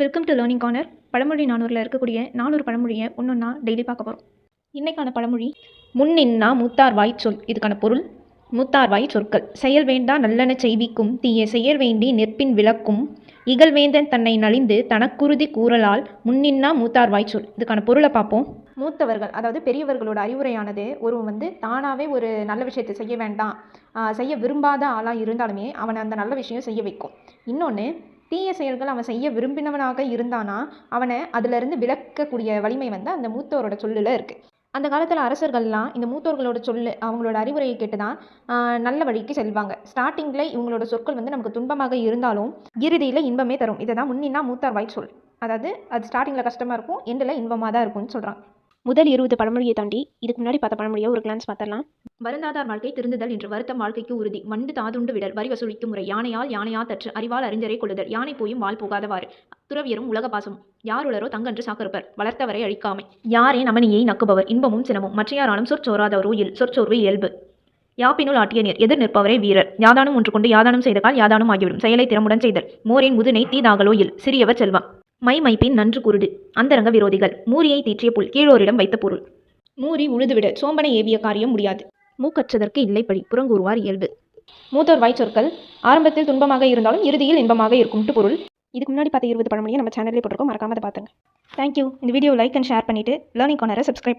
Welcome to learning corner பழமொழி நானூரில் இருக்கக்கூடிய நானூறு பழமொழியை ஒன்றொன்னா டெய்லி பார்க்க போகிறோம் இன்றைக்கான பழமொழி முன்னின்னா மூத்தார் வாய் சொல். இதுக்கான பொருள் மூத்தார் வாய் சொற்கள். செயல் வேண்டா நல்லன செய்விக்கும் தீய செயல் வேண்டி நெற்பின் விளக்கும். இகழ்வேந்தன் தன்னை நலிந்து தனக்குருதி கூறலால் முன்னின்னா மூத்தார் வாய் சொல். இதுக்கான பொருளை பார்ப்போம். மூத்தவர்கள் அதாவது பெரியவர்களோட அறிவுரையானது ஒருவன் வந்து தானாகவே ஒரு நல்ல விஷயத்தை செய்ய வேண்டாம். செய்ய விரும்பாத ஆளாக இருந்தாலுமே அவனை அந்த நல்ல விஷயம் செய்ய வைக்கும். இன்னொன்று தீய செயல்கள் அவன் செய்ய விரும்பினவனாக இருந்தானா அவனை அதிலிருந்து விலக்கக்கூடிய வலிமை வந்து அந்த மூத்தவரோட சொல்லில் இருக்குது அந்த காலத்தில் அரசர்கள்லாம் இந்த மூத்தோர்களோட சொல்லு அவங்களோட அறிவுரையை கேட்டு தான் நல்ல வழிக்கு செல்வாங்க. ஸ்டார்டிங்கில் இவங்களோட சொற்கள் வந்து நமக்கு துன்பமாக இருந்தாலும் இறுதியில் இன்பமே தரும். இதை தான் முன்னின்னா மூத்தார் வாய் சொல். அதாவது அது ஸ்டார்டிங்கில் கஷ்டமாக இருக்கும் எண்டில் இன்பமாக தான் இருக்கும்னு சொல்கிறாங்க முதல் இருபது பழமொழியை தாண்டி இதுக்கு முன்னாடி பார்த்த பழமொழியை ஒரு கிளான்ஸ் பார்த்தலாம் வருந்தாதார் வாழ்க்கை திருந்துதல் என்று வருத்தம் வாழ்க்கைக்கு உறுதி. மண்டு தாதுண்டு விடல் வரி வசூலிக்கும் முறை. யானையால் யானையா தற்று அறிவால் அறிஞரை கொள்ளுதல். யானை போயும் வால் போகாதவாறு. துறவியரும் உலக பாசம் யாருளரோ தங்கன்று சாக்கறுப்பர் வளர்த்தவரை அழிக்காமை. யாரே நமனியை நக்குபவர். இன்பமும் சினமும். மற்றையாராலும் சொற்சோராதவரோ இல் சொற்சோர்வு இயல்பு. யாப்பினுள் ஆட்டிய நீர். எதிர் நிற்பவரே வீரர். யாதானும் ஒன்று கொண்டு யாதானும் செய்த கால் யாதானும் ஆகிவிடும். செயலை திறமுடன் செய்தல். மோரின் முதுனை தீதாகலோ இல் சிறியவர் செல்வம். மை மைப்பின் நன்று குருடு. அந்தரங்க விரோதிகள். மூரியை தீற்றிய புல் கீழோரிடம் வைத்த பொருள். மூரி உழுதுவிட சோம்பனை ஏவிய காரியம் முடியாது. மூக்கற்றதற்கு இல்லை பழி புறங்கூறுவார் இயல்பு. மூத்தோர் வாய் சொற்கள். ஆரம்பத்தில் துன்பமாக இருந்தாலும் இறுதியில் இன்பமாக இருக்கும்ட்டு பொருள். இதுக்கு முன்னாடி பார்த்த இருபது பழமொழியை நம்ம சேனல்லே போட்டிருக்கோம். மறக்காம அதை பார்த்துங்க. தேங்க்யூ இந்த வீடியோ லைக் அண்ட் ஷேர் பண்ணிவிட்டு லேர்னிங் கார்னரை சப்ஸ்கிரைப்